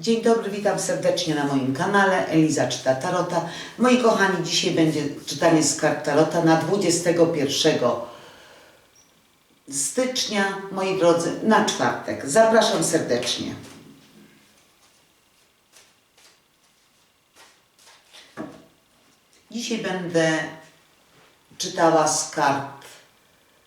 Dzień dobry, witam serdecznie na moim kanale. Eliza czyta Tarota. Moi kochani, dzisiaj będzie czytanie z kart Tarota na 21 stycznia, moi drodzy, na czwartek. Zapraszam serdecznie. Dzisiaj będę czytała z kart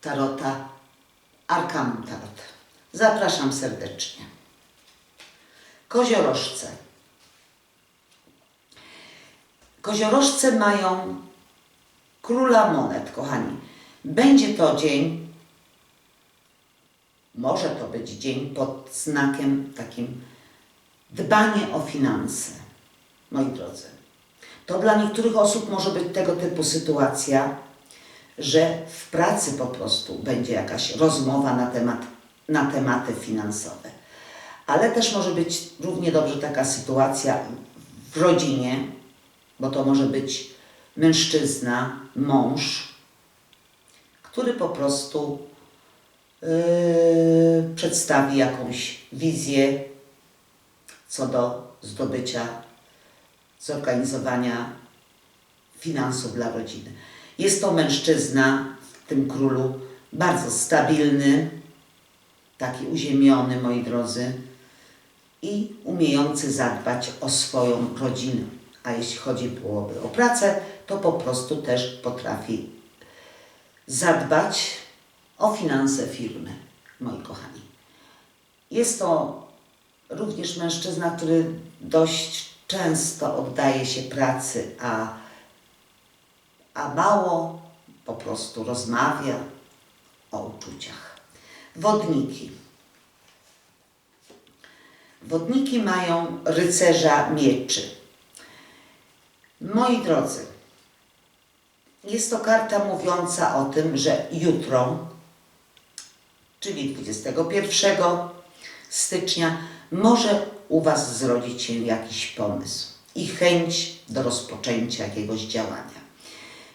Tarota Arkanum Tarot. Zapraszam serdecznie. Koziorożce. Koziorożce mają króla monet, kochani. Będzie to dzień, może to być dzień pod znakiem takim dbanie o finanse, moi drodzy. To dla niektórych osób może być tego typu sytuacja, że w pracy po prostu będzie jakaś rozmowa na, temat, na tematy finansowe. Ale też może być równie dobrze taka sytuacja w rodzinie, bo to może być mężczyzna, mąż, który po prostu yy, przedstawi jakąś wizję co do zdobycia, zorganizowania finansów dla rodziny. Jest to mężczyzna w tym królu bardzo stabilny, taki uziemiony, moi drodzy, i umiejący zadbać o swoją rodzinę. A jeśli chodzi byłoby o pracę, to po prostu też potrafi zadbać o finanse firmy, moi kochani. Jest to również mężczyzna, który dość często oddaje się pracy, a, a mało po prostu rozmawia o uczuciach. Wodniki. Wodniki mają rycerza mieczy. Moi drodzy, jest to karta mówiąca o tym, że jutro, czyli 21 stycznia, może u Was zrodzić się jakiś pomysł i chęć do rozpoczęcia jakiegoś działania.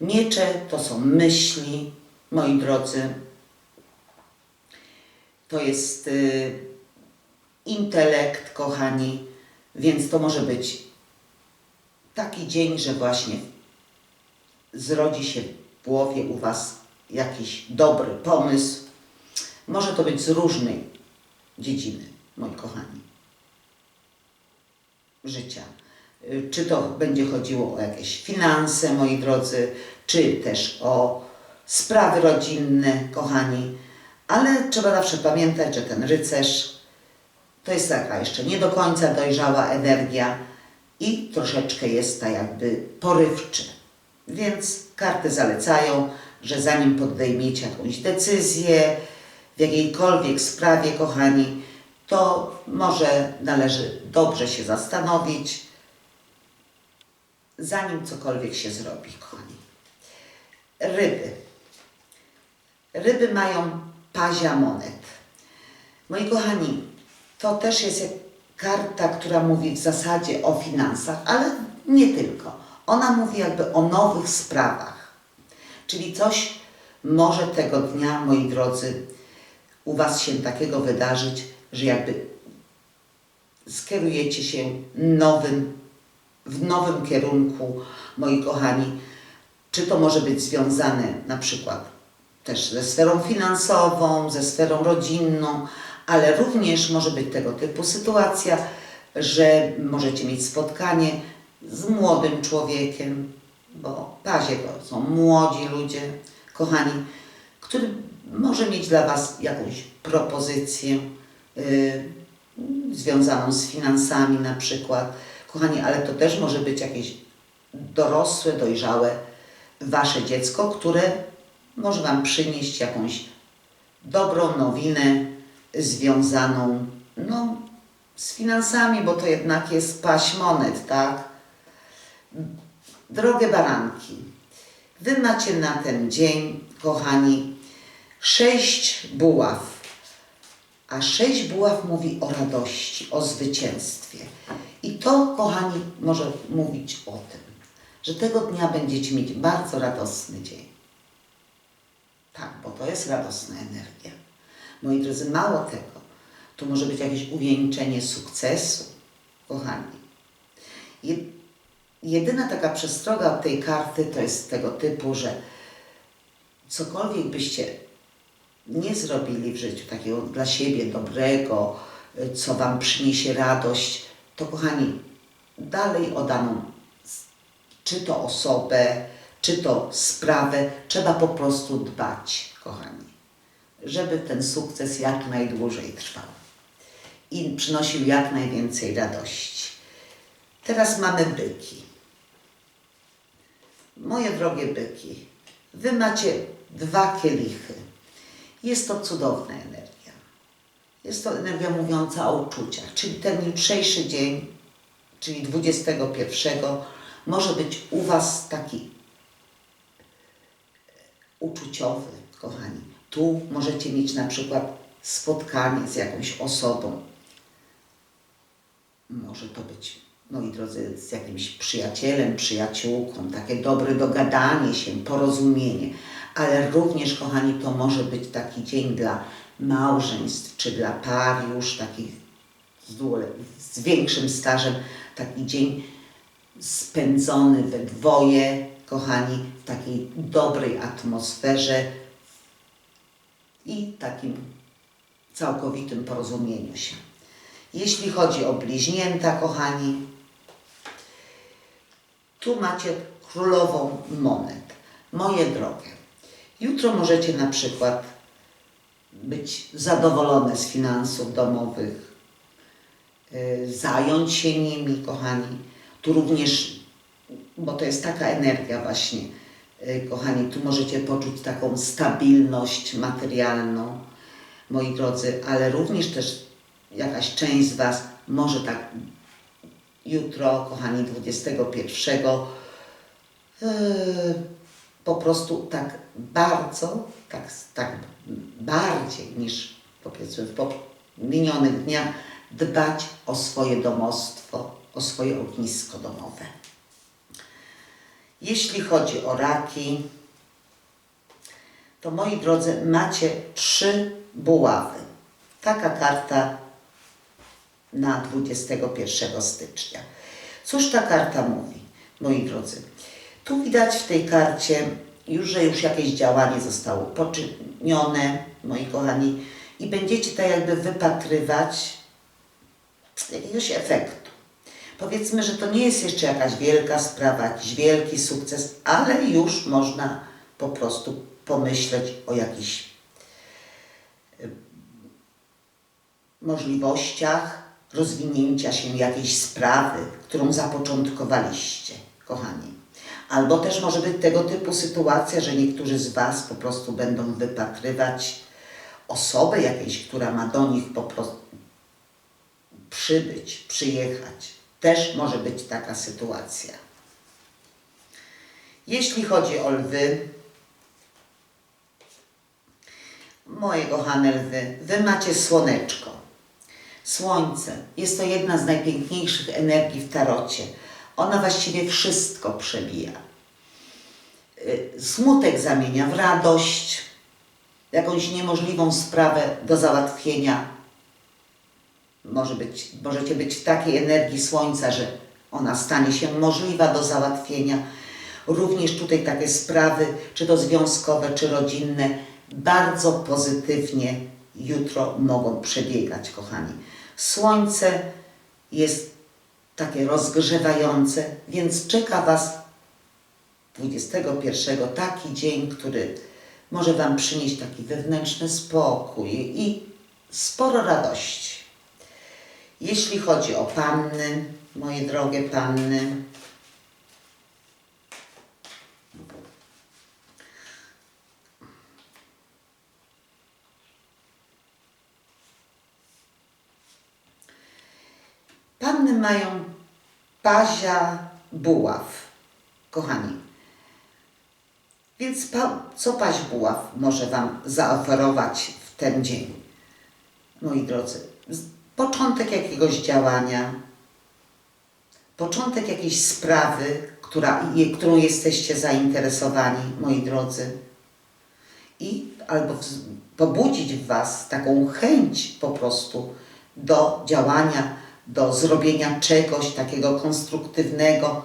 Miecze to są myśli, moi drodzy, to jest y, intelekt, kochani, więc to może być taki dzień, że właśnie zrodzi się w głowie u Was jakiś dobry pomysł. Może to być z różnej dziedziny, moi kochani, życia. Czy to będzie chodziło o jakieś finanse, moi drodzy, czy też o sprawy rodzinne, kochani, ale trzeba zawsze pamiętać, że ten rycerz to jest taka jeszcze nie do końca dojrzała energia i troszeczkę jest ta jakby porywczy. Więc karty zalecają, że zanim podejmiecie jakąś decyzję w jakiejkolwiek sprawie, kochani, to może należy dobrze się zastanowić, zanim cokolwiek się zrobi, kochani. Ryby. Ryby mają pazia monet. Moi kochani, to też jest karta, która mówi w zasadzie o finansach, ale nie tylko. Ona mówi jakby o nowych sprawach. Czyli coś może tego dnia, moi drodzy, u Was się takiego wydarzyć, że jakby skierujecie się nowym, w nowym kierunku, moi kochani. Czy to może być związane na przykład też ze sferą finansową, ze sferą rodzinną, ale również może być tego typu sytuacja, że możecie mieć spotkanie z młodym człowiekiem, bo pazie to są młodzi ludzie, kochani, który może mieć dla Was jakąś propozycję y, związaną z finansami na przykład. Kochani, ale to też może być jakieś dorosłe, dojrzałe Wasze dziecko, które może Wam przynieść jakąś dobrą nowinę związaną no, z finansami, bo to jednak jest paść monet, tak? Drogie baranki, Wy macie na ten dzień, kochani, sześć buław. A sześć buław mówi o radości, o zwycięstwie. I to, kochani, może mówić o tym, że tego dnia będziecie mieć bardzo radosny dzień. Tak, bo to jest radosna energia. Moi drodzy, mało tego, to może być jakieś uwieńczenie sukcesu, kochani. Je, jedyna taka przestroga tej karty to jest tego typu, że cokolwiek byście nie zrobili w życiu takiego dla siebie dobrego, co Wam przyniesie radość, to kochani, dalej o daną, czy to osobę, czy to sprawę, trzeba po prostu dbać, kochani, żeby ten sukces jak najdłużej trwał i przynosił jak najwięcej radości. Teraz mamy byki. Moje drogie byki, wy macie dwa kielichy. Jest to cudowna energia. Jest to energia mówiąca o uczuciach, czyli ten jutrzejszy dzień, czyli 21, może być u Was taki uczuciowy, kochani. Tu możecie mieć na przykład spotkanie z jakąś osobą. Może to być, moi drodzy, z jakimś przyjacielem, przyjaciółką, takie dobre dogadanie się, porozumienie. Ale również, kochani, to może być taki dzień dla małżeństw, czy dla par już takich z, z większym stażem, taki dzień spędzony we dwoje, kochani, w takiej dobrej atmosferze i takim całkowitym porozumieniu się. Jeśli chodzi o bliźnięta, kochani, tu macie królową monet. Moje drogie, jutro możecie na przykład być zadowolone z finansów domowych, y, zająć się nimi, kochani. Tu również, bo to jest taka energia właśnie, kochani, tu możecie poczuć taką stabilność materialną, moi drodzy, ale również też jakaś część z Was może tak jutro, kochani, 21, yy, po prostu tak bardzo, tak, tak bardziej niż powiedzmy w minionych dniach dbać o swoje domostwo, o swoje ognisko domowe. Jeśli chodzi o raki, to moi drodzy, macie trzy buławy. Taka karta na 21 stycznia. Cóż ta karta mówi, moi drodzy? Tu widać w tej karcie już, że już jakieś działanie zostało poczynione, moi kochani, i będziecie tak jakby wypatrywać jakiegoś efektu. Powiedzmy, że to nie jest jeszcze jakaś wielka sprawa, jakiś wielki sukces, ale już można po prostu pomyśleć o jakichś możliwościach rozwinięcia się jakiejś sprawy, którą zapoczątkowaliście, kochani. Albo też może być tego typu sytuacja, że niektórzy z Was po prostu będą wypatrywać osobę jakiejś, która ma do nich po prostu przybyć, przyjechać. Też może być taka sytuacja. Jeśli chodzi o lwy, moje kochane lwy, wy macie słoneczko. Słońce jest to jedna z najpiękniejszych energii w tarocie. Ona właściwie wszystko przebija. Y, Smutek zamienia w radość, jakąś niemożliwą sprawę do załatwienia. Może być, możecie być w takiej energii słońca, że ona stanie się możliwa do załatwienia. Również tutaj takie sprawy, czy to związkowe, czy rodzinne, bardzo pozytywnie jutro mogą przebiegać, kochani. Słońce jest takie rozgrzewające, więc czeka Was 21 taki dzień, który może Wam przynieść taki wewnętrzny spokój i sporo radości. Jeśli chodzi o panny, moje drogie panny, Panny mają pazia buław, kochani. Więc co paź buław może Wam zaoferować w ten dzień? Moi drodzy, początek jakiegoś działania, początek jakiejś sprawy, która, którą jesteście zainteresowani, moi drodzy. I albo pobudzić w Was taką chęć po prostu do działania, do zrobienia czegoś takiego konstruktywnego,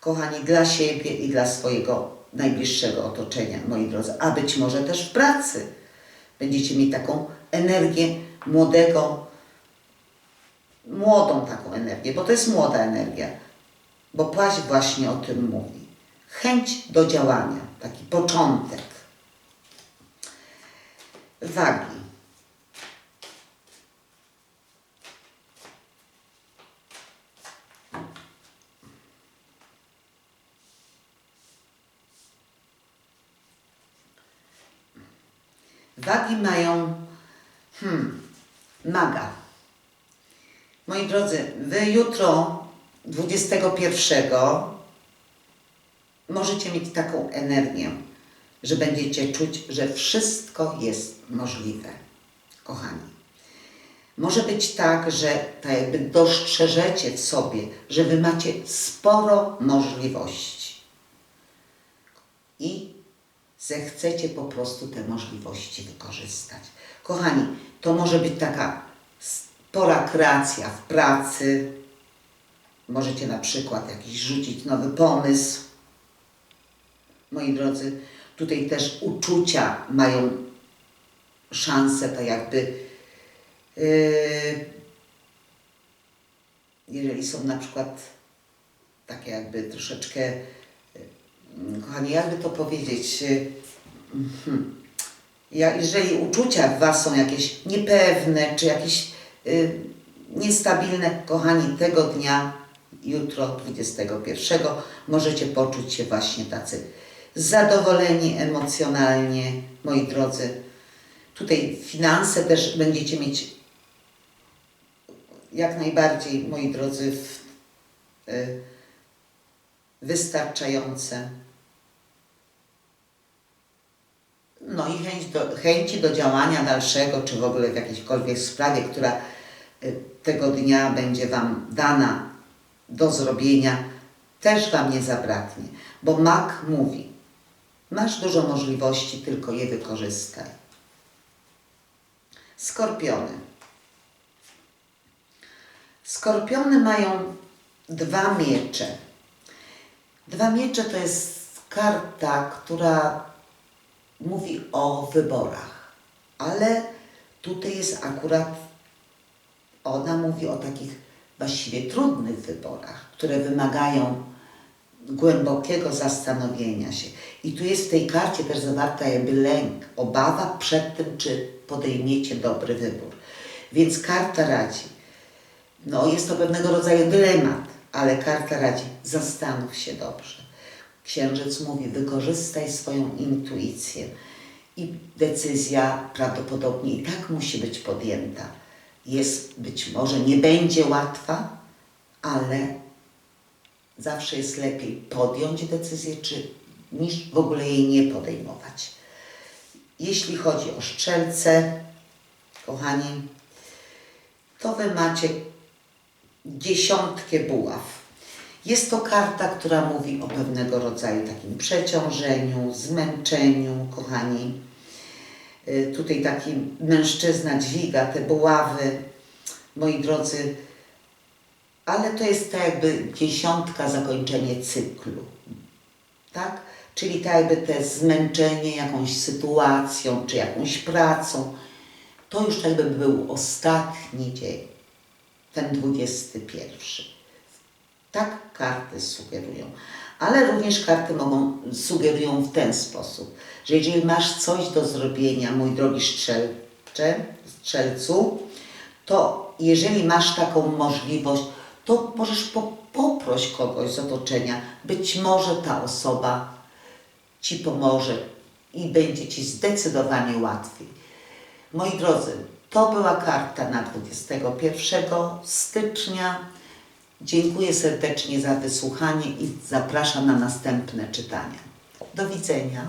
kochani, dla siebie i dla swojego najbliższego otoczenia, moi drodzy, a być może też w pracy. Będziecie mieć taką energię młodego, młodą taką energię, bo to jest młoda energia, bo płaź właśnie o tym mówi. Chęć do działania, taki początek. Wagi. Wagi mają hmm, maga. Moi drodzy, wy jutro 21 możecie mieć taką energię, że będziecie czuć, że wszystko jest możliwe. Kochani. Może być tak, że tak jakby dostrzeżecie w sobie, że wy macie sporo możliwości. I zechcecie po prostu te możliwości wykorzystać. Kochani, to może być taka spora kreacja w pracy. Możecie na przykład jakiś rzucić nowy pomysł. Moi drodzy, tutaj też uczucia mają szansę, tak jakby, yy, jeżeli są na przykład takie jakby troszeczkę Kochani, jakby to powiedzieć, y, mhm. ja, jeżeli uczucia w Was są jakieś niepewne, czy jakieś y, niestabilne, kochani, tego dnia, jutro, 21, możecie poczuć się właśnie tacy zadowoleni emocjonalnie, moi drodzy. Tutaj finanse też będziecie mieć jak najbardziej, moi drodzy, w, y, wystarczające. No i chęć do, chęci do działania dalszego, czy w ogóle w jakiejkolwiek sprawie, która y, tego dnia będzie Wam dana do zrobienia, też Wam nie zabraknie. Bo mak mówi, masz dużo możliwości, tylko je wykorzystaj. Skorpiony. Skorpiony mają dwa miecze. Dwa miecze to jest karta, która mówi o wyborach, ale tutaj jest akurat, ona mówi o takich właściwie trudnych wyborach, które wymagają głębokiego zastanowienia się. I tu jest w tej karcie też zawarta jakby lęk, obawa przed tym, czy podejmiecie dobry wybór. Więc karta radzi. No, jest to pewnego rodzaju dylemat, ale karta radzi, zastanów się dobrze. Księżyc mówi, wykorzystaj swoją intuicję i decyzja prawdopodobnie i tak musi być podjęta. Jest, być może nie będzie łatwa, ale zawsze jest lepiej podjąć decyzję, czy, niż w ogóle jej nie podejmować. Jeśli chodzi o szczelce, kochani, to wy macie dziesiątkę buław. Jest to karta, która mówi o pewnego rodzaju takim przeciążeniu, zmęczeniu, kochani. Y, Tutaj taki mężczyzna dźwiga te buławy, moi drodzy, ale to jest tak jakby dziesiątka zakończenie cyklu, tak? Czyli tak jakby te zmęczenie jakąś sytuacją, czy jakąś pracą, to już tak jakby był ostatni dzień ten 21. Tak karty sugerują. Ale również karty mogą sugerują w ten sposób, że jeżeli masz coś do zrobienia, mój drogi strzelcze, strzelcu, to jeżeli masz taką możliwość, to możesz po, poproś kogoś z otoczenia. Być może ta osoba ci pomoże i będzie ci zdecydowanie łatwiej. Moi drodzy, to była karta na 21 stycznia. Dziękuję serdecznie za wysłuchanie i zapraszam na następne czytania. Do widzenia.